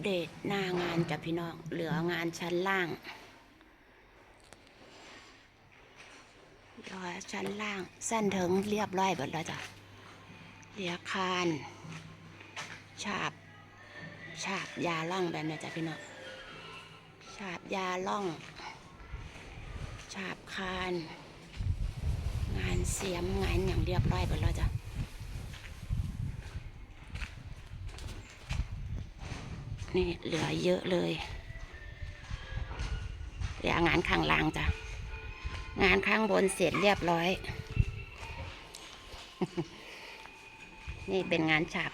เดตหน้างานจ้ะพี่น้อง เหลืองานชั้นล่างเหลือชั้นล่าง สั้นถึงเรียบร้อยหมดแล้วจ้ะเหลือคานฉาบฉาบยาล่องแบบนี้จ้ะพี่น้องฉาบยาล่องฉาบคาน งานเสียมงานอย่างเรียบร้อยหมดแล้วจ้ะ นี่เหลือเยอะเลยเหลืองานข้างล่างจ้ะ งานข้างบนเสร็จเรียบร้อย นี่เป็นงานฉาบ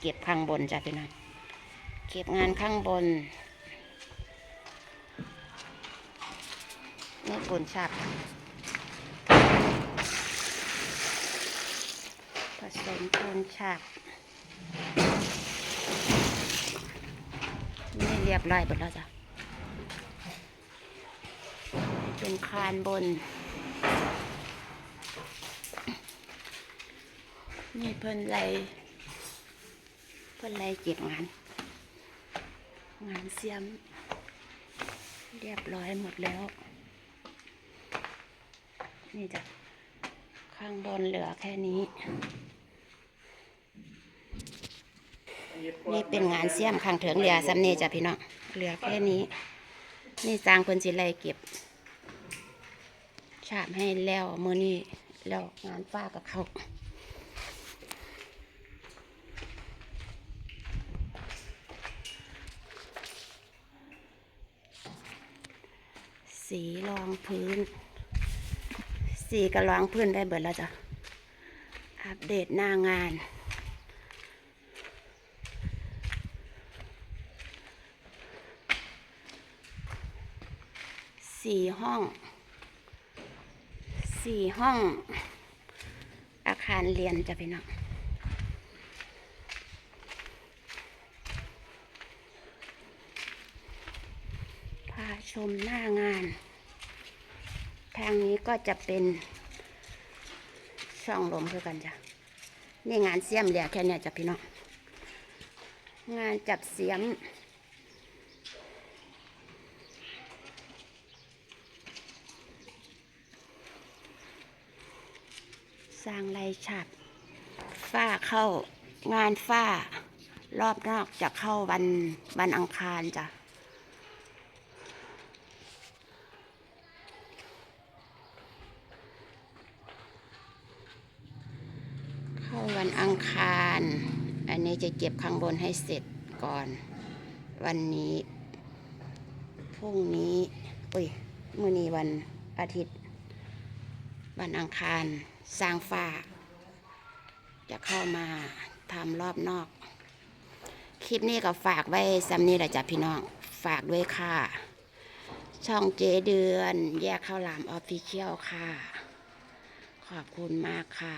เก็บข้างบนจ้ะพี่น้องเก็บงานข้างบนนี่ปูนฉาบผสมปูนฉาบ นี่เรียบร้อยหมดแล้วจ้ะเป็นคานบน นี่เพิ่นไรเพิ่นไรเก็บงาน งานเสียม เรียบร้อยหมดแล้ว นี่จ้ะ ข้างบนเหลือแค่นี้ นี่เป็นงานเสี่ยมข้างเถิงเรือสำเนจ้ะพี่น้องเหลือแค่นี้ นี่สร้างเพิ่นสิไลเก็บ ฉาบให้แล้วมือนี้แล้วงานฝ้ากับเขาสีรองพื้น สีกระรองพื้นได้เบิดแล้วจ้ะ อัปเดตหน้างาน สี่ห้องสี่ห้อง อาคารเรียนจะเป็นองพาชมหน้างาน ทางนี้ก็จะเป็นช่องลมคือกันจ้ะ นี่งานเสียมเหลือแค่เนี้ยจ้ะพี่น้อง งานจับเสียม สร้างไรฉับฝ้าเข้างานฝ้ารอบนอกจะเข้าวันวันอังคารจ้ะเข้าวันอังคาร อันนี้จะเก็บข้างบนให้เสร็จก่อน วันนี้พรุ่งนี้อุ้ยมื่อนี้วันอาทิตย์ วันอังคาร สร้างฝ้า จะเข้ามาทำรอบนอก คลิปนี้ก็ฝากไว้ซ้ำนี้แหละจ้ะพี่น้อง ฝากด้วยค่ะ ช่องเจเดือน แยกข้าวหลามออฟฟิเชียลค่ะ ขอบคุณมากค่ะ